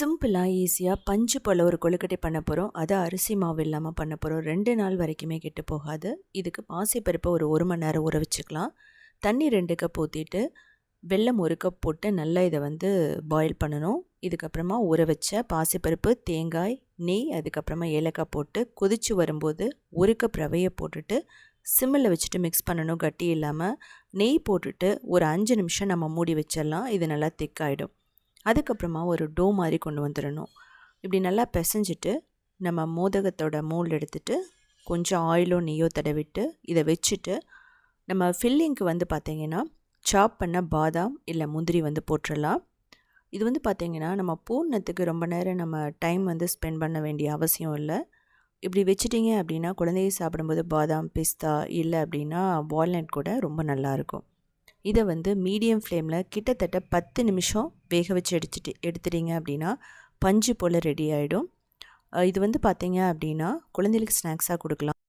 சிம்பிளாக ஈஸியாக பஞ்சு போல் ஒரு கொழுக்கட்டை பண்ண போகிறோம் அது அரிசி மாவு இல்லாமல் பண்ண போகிறோம் ரெண்டு நாள் வரைக்குமே கெட்டு போகாது. இதுக்கு பாசிப்பருப்பை ஒரு ஒரு மணி நேரம் ஊற வச்சுக்கலாம். தண்ணி ரெண்டு கப் ஊற்றிட்டு வெல்லம் ஒரு கப் போட்டு நல்லா இதை வந்து பாயில் பண்ணணும். இதுக்கப்புறமா ஊற வச்ச பாசிப்பருப்பு தேங்காய் நெய் அதுக்கப்புறமா ஏலக்காய் போட்டு கொதித்து வரும்போது ஒரு கப் ரவையை போட்டுட்டு சிம்மில் வச்சுட்டு மிக்ஸ் பண்ணணும். கட்டி இல்லாமல் நெய் போட்டுட்டு ஒரு அஞ்சு நிமிஷம் நம்ம மூடி வச்சிடலாம். இது நல்லா திக்காயிடும் அதுக்கப்புறமா ஒரு டோ மாதிரி கொண்டு வந்துடணும். இப்படி நல்லா பிசைஞ்சிட்டு நம்ம மோதகத்தோட மோல்டு எடுத்துட்டு கொஞ்சம் ஆயிலோ நெய்யோ தடவிட்டு இதை வச்சுட்டு நம்ம ஃபில்லிங்க்கு வந்து பார்த்திங்கன்னா சாப் பண்ண பாதாம் இல்லை முந்திரி வந்து போட்டுடலாம் இது வந்து பார்த்திங்கன்னா நம்ம பூர்ணத்துக்கு ரொம்ப நேரம் நம்ம டைம் வந்து ஸ்பெண்ட் பண்ண வேண்டிய அவசியம் இல்லை. இப்படி வச்சிட்டிங்க அப்படின்னா குழந்தைய சாப்பிடும்போது பாதாம் பிஸ்தா இல்லை அப்படின்னா வால்நட் கூட ரொம்ப நல்லாயிருக்கும் இதை வந்து மீடியம் ஃப்ளேமில் கிட்டத்தட்ட பத்து நிமிஷம் வேக வச்சு எடுத்துட்டு எடுத்துட்டிங்க அப்படின்னா பஞ்சு போல் ரெடி ஆகிடும் இது வந்து பார்த்தீங்க அப்படின்னா குழந்தைகளுக்கு ஸ்நாக்ஸாக கொடுக்கலாம்.